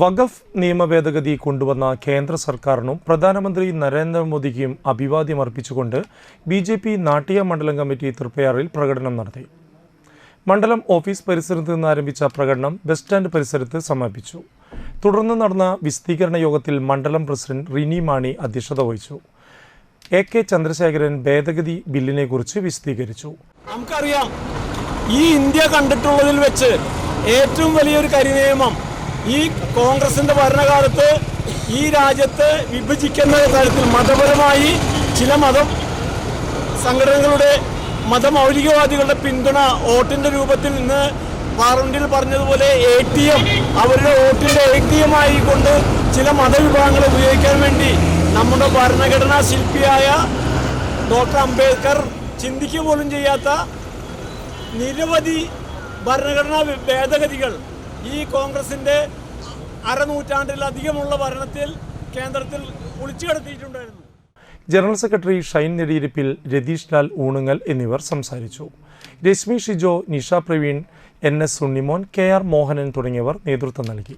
വഖഫ് നിയമ ഭേദഗതി കൊണ്ടുവന്ന കേന്ദ്ര സർക്കാരിനും പ്രധാനമന്ത്രി നരേന്ദ്രമോദിക്കും അഭിവാദ്യം അർപ്പിച്ചുകൊണ്ട് ബി ജെ പി നാട്ടിക മണ്ഡലം കമ്മിറ്റി തൃപ്പയാറിൽ പ്രകടനം നടത്തി. മണ്ഡലം ഓഫീസ് പരിസരത്ത് നിന്ന് ആരംഭിച്ച പ്രകടനം ബസ് സ്റ്റാൻഡ് പരിസരത്ത് സമാപിച്ചു. തുടർന്ന് നടന്ന വിശദീകരണ യോഗത്തിൽ മണ്ഡലം പ്രസിഡന്റ് റിനി മാണി അധ്യക്ഷത വഹിച്ചു. എ കെ ചന്ദ്രശേഖരൻ ഭേദഗതി ബില്ലിനെക്കുറിച്ച് വിശദീകരിച്ചു. നമുക്കറിയാം ഈ ഇന്ത്യ കണ്ടിട്ടുള്ളതിൽ വെച്ച് ഏറ്റവും വലിയൊരു കരിനിയമം ഈ കോൺഗ്രസിന്റെ ഭരണകാലത്ത് ഈ രാജ്യത്ത് വിഭജിക്കുന്ന തരത്തിൽ മതപരമായി ചില മതം സംഘടനകളുടെ മതമൗലികവാദികളുടെ പിന്തുണ വോട്ടിന്റെ രൂപത്തിൽ നിന്ന് പാർലമെന്റിൽ പറഞ്ഞതുപോലെ എ ടി എം അവരുടെ വോട്ടിന്റെ എ ടി എം ആയിക്കൊണ്ട് ചില മതവിഭാഗങ്ങളെ ഉപയോഗിക്കാൻ വേണ്ടി നമ്മുടെ ഭരണഘടനാ ശില്പിയായ ഡോക്ടർ അംബേദ്കർ ചിന്തിക്കുക പോലും ചെയ്യാത്ത നിരവധി ഭരണഘടനാ ഭേദഗതികൾ ഈ കോൺഗ്രസിന്റെ അരനൂറ്റാണ്ടിലധികമുള്ള ഭരണത്തിൽ കേന്ദ്രത്തിൽ ഒളിച്ചു കിടത്തിയിട്ടുണ്ടായിരുന്നു ജനറൽ സെക്രട്ടറി ഷൈൻ നെടിയിരിപ്പിൽ രതീഷ് ലാൽ ഊണുങ്ങൽ എന്നിവർ സംസാരിച്ചു. Reshmi Shijo Nisha Praveen N S Sunnimon K R Mohanan തുടങ്ങിയവർ നേതൃത്വം നൽകി.